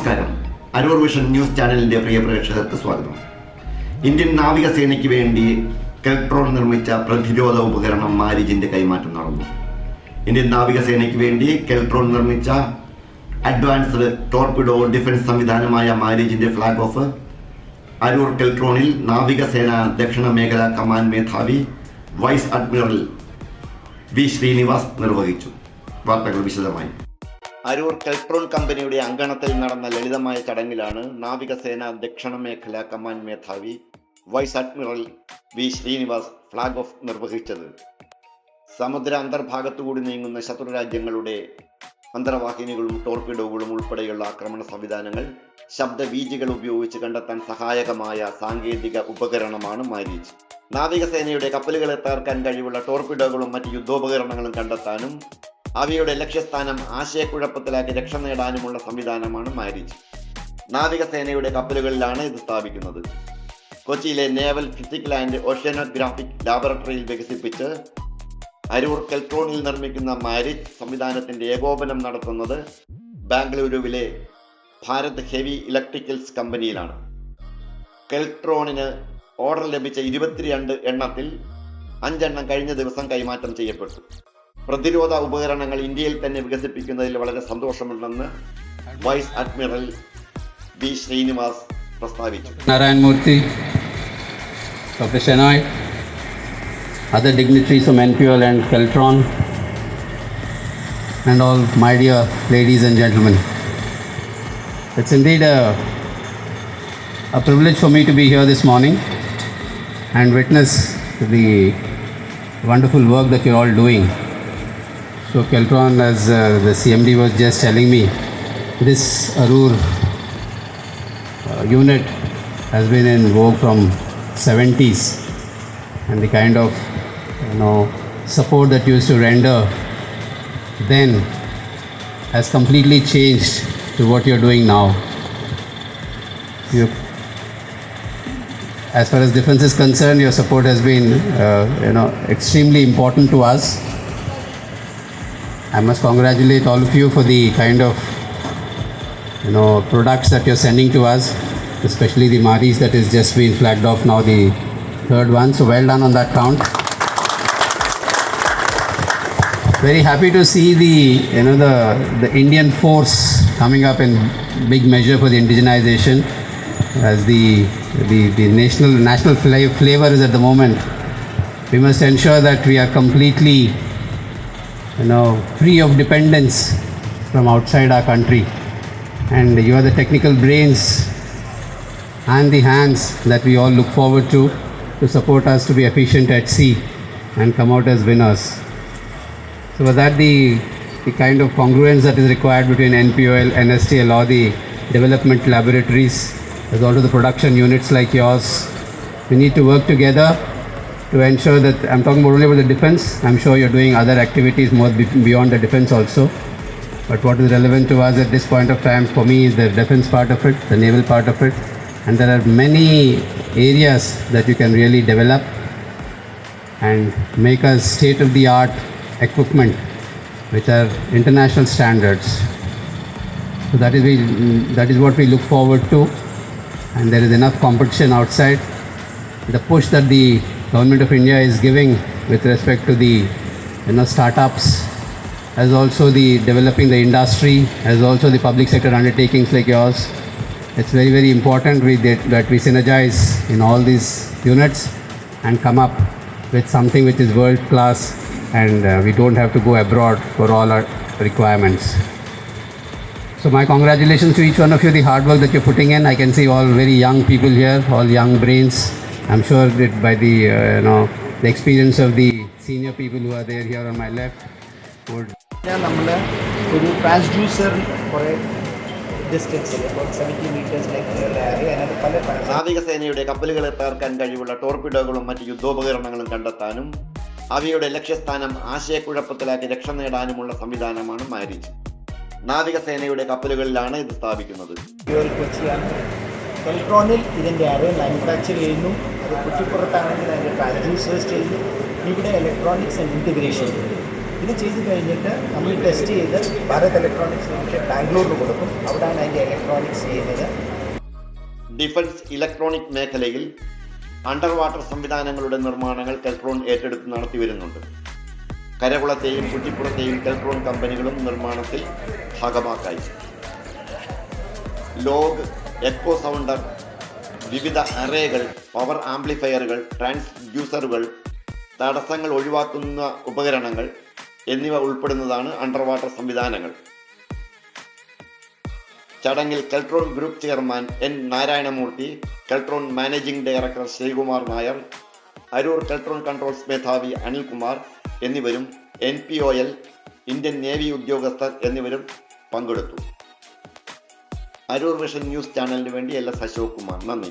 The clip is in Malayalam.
നമസ്കാരം. അരൂർ വിഷൻ ന്യൂസ് ചാനലിന്റെ പ്രിയ പ്രേക്ഷകർക്ക് സ്വാഗതം. ഇന്ത്യൻ നാവികസേനയ്ക്ക് വേണ്ടി കെൽട്രോൺ നിർമ്മിച്ച പ്രതിരോധ ഉപകരണം മാരിജിന്റെ കൈമാറ്റം നടന്നു. ഇന്ത്യൻ നാവികസേനയ്ക്ക് വേണ്ടി കെൽട്രോൺ നിർമ്മിച്ച അഡ്വാൻസ്ഡ് ടോർപിഡോ ഡിഫൻസ് സംവിധാനമായ മാരിജിന്റെ ഫ്ലാഗ് ഓഫ് അരൂർ കെൽട്രോണിൽ നാവികസേന ദക്ഷിണ മേഖലാ കമാൻഡ് മേധാവി വൈസ് അഡ്മിറൽ വി ശ്രീനിവാസ് നിർവഹിച്ചു. വാർത്തകൾ വിശദമായി. അരൂർ കെൽട്രോൺ കമ്പനിയുടെ അങ്കണത്തിൽ നടന്ന ലളിതമായ ചടങ്ങിലാണ് നാവികസേന ദക്ഷിണ മേഖല കമാൻഡ് മേധാവി vice admiral V Srinivas flag off നിർവഹിച്ചത്. സമുദ്ര അന്തർഭാഗത്തുകൂടി നീങ്ങുന്ന ശത്രു രാജ്യങ്ങളുടെ അന്തർവാഹിനികളും ടോർപിഡോകളും ഉൾപ്പെടെയുള്ള ആക്രമണ സംവിധാനങ്ങൾ ശബ്ദവീജികൾ ഉപയോഗിച്ച് കണ്ടെത്താൻ സഹായകമായ സാങ്കേതിക ഉപകരണമാണ് മാരീജ് നാവികസേനയുടെ കപ്പലുകളെ തകർക്കാൻ കഴിവുള്ള ടോർപിഡോകളും മറ്റ് യുദ്ധോപകരണങ്ങളും കണ്ടെത്താനും അവയുടെ ലക്ഷ്യസ്ഥാനം ആശയക്കുഴപ്പത്തിലാക്കി രക്ഷ നേടാനുമുള്ള സംവിധാനമാണ് മാരിജ് നാവികസേനയുടെ കപ്പലുകളിലാണ് ഇത് സ്ഥാപിക്കുന്നത്. കൊച്ചിയിലെ നേവൽ ഫിസിക്കൽ ആൻഡ് ഓഷ്യനോഗ്രാഫിക് ലാബറട്ടറിയിൽ വികസിപ്പിച്ച് അരൂർ കെൽട്രോണിൽ നിർമ്മിക്കുന്ന മാരിജ് സംവിധാനത്തിന്റെ ഏകോപനം നടത്തുന്നത് ബാംഗ്ലൂരുവിലെ ഭാരത് ഹെവി ഇലക്ട്രിക്കൽസ് കമ്പനിയിലാണ്. കെൽട്രോണിന് ഓർഡർ ലഭിച്ച ഇരുപത്തിരണ്ട് എണ്ണത്തിൽ അഞ്ചെണ്ണം കഴിഞ്ഞ ദിവസം കൈമാറ്റം ചെയ്യപ്പെട്ടു. പ്രതിരോധ ഉപകരണങ്ങൾ ഇന്ത്യയിൽ തന്നെ വികസിപ്പിക്കുന്നതിൽ വളരെ സന്തോഷമുണ്ടെന്ന് വൈസ് അഡ്മിറൽ ബി ശ്രീനിവാസ് പ്രസ്താവിച്ചു Narayan Murthy, Dr. Shenoy, other dignitaries from NPL and Keltron, and all my dear ladies and gentlemen. It's indeed a, a privilege for me to be here this morning and witness the wonderful work that you're all doing. So, Keltron, as uh, the CMD was just telling me, this Arur uh, unit has been in vogue from 70s and the kind of you know support that used to render then has completely changed to what you're doing now. You as far as defense is concerned your support has been uh, you know extremely important to us i must congratulate all of you for the kind of you know products that you're sending to us especially the maris that is just been flagged off now the third one. So well done on that count. Very happy to see the you know the the indian force coming up in big measure for the indigenization as the the, the national national flavor is at the moment. We must ensure that we are completely you know free of dependence from outside our country and you are the technical brains and the hands that we all look forward to to support us to be efficient at sea and come out as winners. So was that the the kind of congruence that is required between NPOL, NSTL or the development laboratories as also the production units like yours, we need to work together to ensure that I'm talking about only about the defense. I'm sure you're doing other activities more beyond the defense also. But what is relevant to us at this point of time for me is the defense part of it, the naval part of it, and there are many areas that you can really develop and make us state of the art equipment which are international standards. So that is we, that is what we look forward to, and there is enough competition outside. The push that the government of India is giving with respect to the you know startups as also the developing the industry, as also the public sector undertakings like yours. It's very, very important we, that, that we synergize in all these units and come up with something which is world class and uh, we don't have to go abroad for all our requirements. So my congratulations to each one of you, the hard work that you're putting in. I can see all very young people here, all young brains. I'm sure that by the, uh, you know, the experience of the senior people who are there here on my left would നമ്മൾ ഒരു ട്രാൻസ്ഡ്യൂസർ കുറേ ഡിസ്റ്റൻസിൽ സെവന്റി മീറ്റേഴ്സ് അതിനകത്ത് പല നാവികസേനയുടെ കപ്പലുകളെ തകർക്കാൻ കഴിവുള്ള ടോർപിഡോകളും മറ്റ് യുദ്ധോപകരണങ്ങളും കണ്ടെത്താനും അവയുടെ ലക്ഷ്യസ്ഥാനം ആശയക്കുഴപ്പത്തിലാക്കി രക്ഷ നേടാനുമുള്ള സംവിധാനമാണ് മാരിജ്. നാവികസേനയുടെ കപ്പലുകളിലാണ് ഇത് സ്ഥാപിക്കുന്നത്. കൊച്ചിയാണ് കെൽട്രോണിൽ ഇതിന്റെ അറേ മാനുഫാക്ചർ ചെയ്യുന്നു. അത് കുറ്റിപ്പുറത്താണെങ്കിൽ അതിന്റെ ട്രാൻസ്ഡ്യൂസേഴ്സ് ചെയ്യുന്നു. ഇവിടെ ഇലക്ട്രോണിക്സ് ആൻഡ് ഇന്റഗ്രേഷൻ ഇത് ചെയ്ത് കഴിഞ്ഞിട്ട് നമ്മൾ ടെസ്റ്റ് ചെയ്ത് ഭാരത് ഇലക്ട്രോണിക്സ് ലിമിറ്റഡ് ബാംഗ്ലൂരിൽ കൊടുക്കും. അവിടെയാണ് അതിന്റെ ഇലക്ട്രോണിക്സ് ചെയ്യുന്നത്. ഡിഫൻസ് ഇലക്ട്രോണിക് മേഖലയിൽ അണ്ടർ വാട്ടർ സംവിധാനങ്ങളുടെ നിർമ്മാണങ്ങൾ കെൽട്രോൺ ഏറ്റെടുത്ത് നടത്തി വരുന്നുണ്ട്. കരകുളത്തെയും കുറ്റിപ്പുറത്തെയും കെൽട്രോൺ കമ്പനികളും നിർമ്മാണത്തിൽ ഭാഗമാക്കായി. ലോഗ് എക്കോ സൗണ്ടർ വിവിധ അറേകൾ പവർ ആംപ്ലിഫയറുകൾ ട്രാൻസ്ഡ്യൂസറുകൾ തടസ്സങ്ങൾ ഒഴിവാക്കുന്ന ഉപകരണങ്ങൾ എന്നിവ ഉൾപ്പെടുന്നതാണ് അണ്ടർ വാട്ടർ സംവിധാനങ്ങൾ. ചടങ്ങിൽ Keltron group chairman N Narayanamurthy Keltron managing director Sreekumar Nair Aroor Keltron controls മേധാവി അനിൽകുമാർ എന്നിവരും N P O L Indian navy ഉദ്യോഗസ്ഥർ എന്നിവരും പങ്കെടുത്തു. അരൂർ വിഷൻ ന്യൂസ് ചാനലിന് വേണ്ടി എല്ലാ എസ് അശോക് കുമാർ നന്ദി.